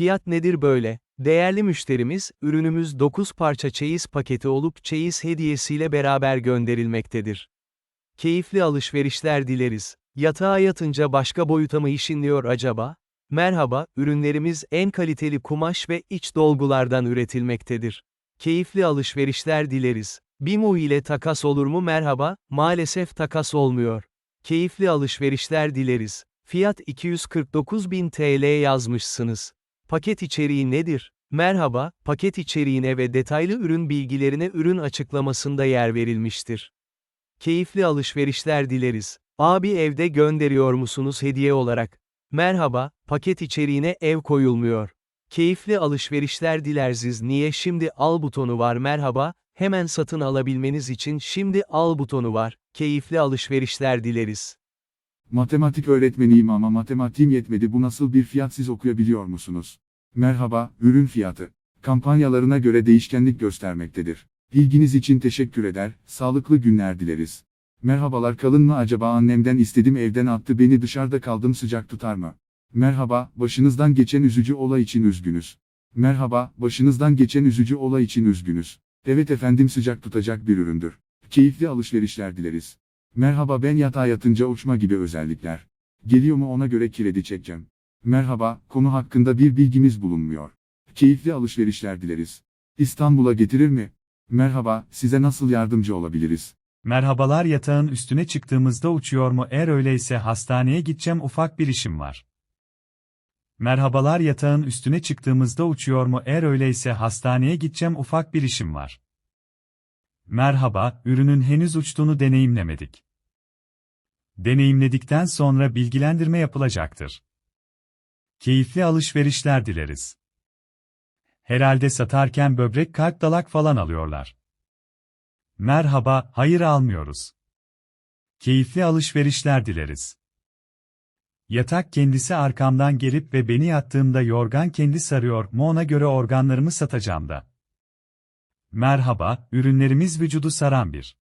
Fiyat nedir böyle? Değerli müşterimiz, ürünümüz 9 parça çeyiz paketi olup çeyiz hediyesiyle beraber gönderilmektedir. Keyifli alışverişler dileriz. Yatağa yatınca başka boyuta mı işinliyor acaba? Merhaba, ürünlerimiz en kaliteli kumaş ve iç dolgulardan üretilmektedir. Keyifli alışverişler dileriz. Bimu ile takas olur mu merhaba? Maalesef takas olmuyor. Keyifli alışverişler dileriz. Fiyat 249.000 TL yazmışsınız. Paket içeriği nedir? Merhaba, paket içeriğine ve detaylı ürün bilgilerine ürün açıklamasında yer verilmiştir. Keyifli alışverişler dileriz. Abi evde gönderiyor musunuz hediye olarak? Merhaba, paket içeriğine ev koyulmuyor. Keyifli alışverişler dilersiz niye şimdi al butonu var merhaba, hemen satın alabilmeniz için şimdi al butonu var. Keyifli alışverişler dileriz. Matematik öğretmeniyim ama matematiğim yetmedi bu nasıl bir fiyat siz okuyabiliyor musunuz? Merhaba, ürün fiyatı. Kampanyalarına göre değişkenlik göstermektedir. İlginiz için teşekkür eder, sağlıklı günler dileriz. Merhabalar kalın mı acaba annemden istedim evden attı beni dışarıda kaldım sıcak tutar mı? Merhaba, başınızdan geçen üzücü olay için üzgünüz. Merhaba, başınızdan geçen üzücü olay için üzgünüz. Evet efendim sıcak tutacak bir üründür. Keyifli alışverişler dileriz. Merhaba ben yatağa yatınca uçma gibi özellikler. Geliyor mu ona göre kredi çekeceğim. Merhaba, konu hakkında bir bilgimiz bulunmuyor. Keyifli alışverişler dileriz. İstanbul'a getirir mi? Merhaba, size nasıl yardımcı olabiliriz? Merhabalar yatağın üstüne çıktığımızda uçuyor mu eğer öyleyse hastaneye gideceğim ufak bir işim var. Merhabalar yatağın üstüne çıktığımızda uçuyor mu eğer öyleyse hastaneye gideceğim ufak bir işim var. Merhaba, ürünün henüz uçtuğunu deneyimlemedik. Deneyimledikten sonra bilgilendirme yapılacaktır. Keyifli alışverişler dileriz. Herhalde satarken böbrek kalp dalak falan alıyorlar. Merhaba, hayır almıyoruz. Keyifli alışverişler dileriz. Yatak kendisi arkamdan gelip ve beni yattığımda yorgan kendi sarıyor mu ona göre organlarımı satacağım da. Merhaba, ürünlerimiz vücudu saran bir